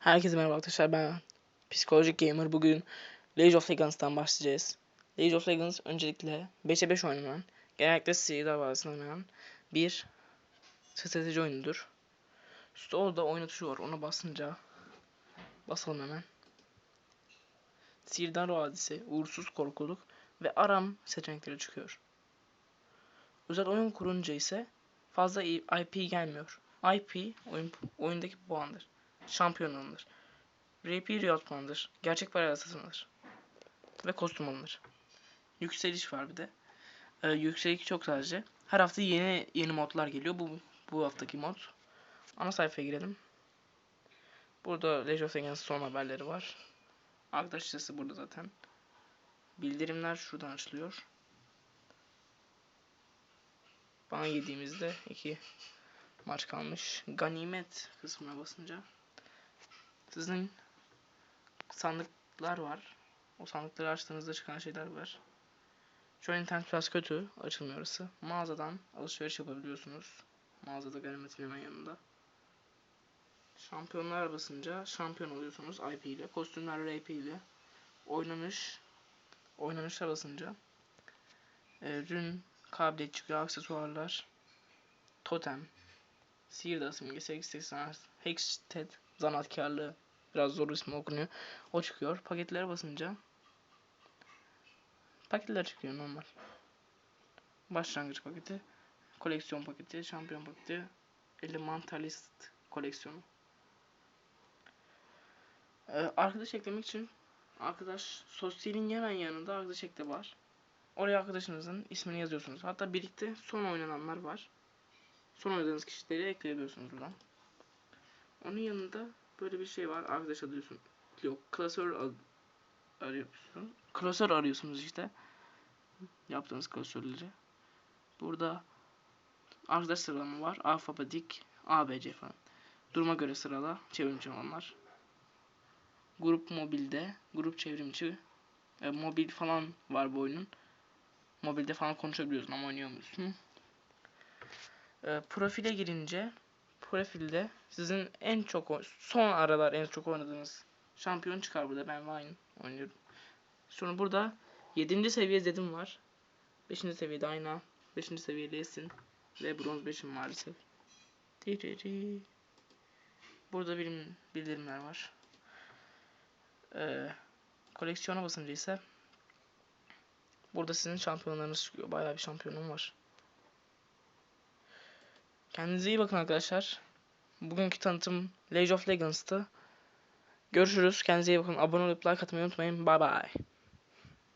Herkese merhaba arkadaşlar ben Psikolojik Gamer bugün League of Legends'tan başlayacağız. League of Legends öncelikle 5'e 5 oynanan, genellikle seri davasında oynanan bir strateji oyunudur. Üstte orada oyna tuşu var ona basınca basalım hemen. Sihirdar Vadisi, Uğursuz Korkuluk ve Aram seçenekleri çıkıyor. Özel oyun kurunca ise fazla IP gelmiyor. IP oyun, oyundaki puandır şampiyon alınır. RP Riot puanıdır. Gerçek parayla satılır. Ve kostüm alınır. Yükseliş var bir de. Ee, yükseliş çok sadece. Her hafta yeni yeni modlar geliyor. Bu bu haftaki mod. Ana sayfaya girelim. Burada League of Legends son haberleri var. Arkadaş listesi burada zaten. Bildirimler şuradan açılıyor. Bana yediğimizde iki maç kalmış. Ganimet kısmına basınca sizin sandıklar var. O sandıkları açtığınızda çıkan şeyler var. Şu an internet biraz kötü. Açılmıyor orası. Mağazadan alışveriş yapabiliyorsunuz. Mağazada ganimetin hemen yanında. Şampiyonlar basınca şampiyon oluyorsunuz IP ile. Kostümler RP ile. Oynanış oynanışa basınca e, rün kabiliyet çıkıyor. Aksesuarlar totem Sihirdar simgesi X80 Hexted Zanaatkarlığı Biraz zor ismi okunuyor. O çıkıyor. Paketlere basınca paketler çıkıyor normal. Başlangıç paketi, koleksiyon paketi, şampiyon paketi, elementalist koleksiyonu. Ee, arkadaş eklemek için arkadaş sosyalin hemen yanında arkadaş ekle var. Oraya arkadaşınızın ismini yazıyorsunuz. Hatta birlikte son oynananlar var. Son oynadığınız kişileri ekleyebiliyorsunuz buradan. Onun yanında böyle bir şey var. Arkadaş arıyorsun. Yok klasör arıyorsun. Klasör arıyorsunuz işte. Yaptığınız klasörleri. Burada arkadaş sıralama var. Alfabetik ABC falan. Duruma göre sırala. Çevrimçi olanlar. Grup mobilde. Grup çevrimçi. E, mobil falan var bu oyunun. Mobilde falan konuşabiliyorsun ama oynayamıyorsun. E, profile girince profilde sizin en çok son aralar en çok oynadığınız şampiyon çıkar burada. Ben Vine oynuyorum. Sonra burada 7. seviye Zed'im var. 5. seviyede Ayna. 5. seviyede Esin. Ve bronz 5'im maalesef. Burada birim, bildirimler var. Ee, koleksiyona basınca ise burada sizin şampiyonlarınız çıkıyor. Bayağı bir şampiyonum var. Kendinize iyi bakın arkadaşlar. Bugünkü tanıtım League of Legends'tı. Görüşürüz. Kendinize iyi bakın. Abone olup like atmayı unutmayın. Bye bye.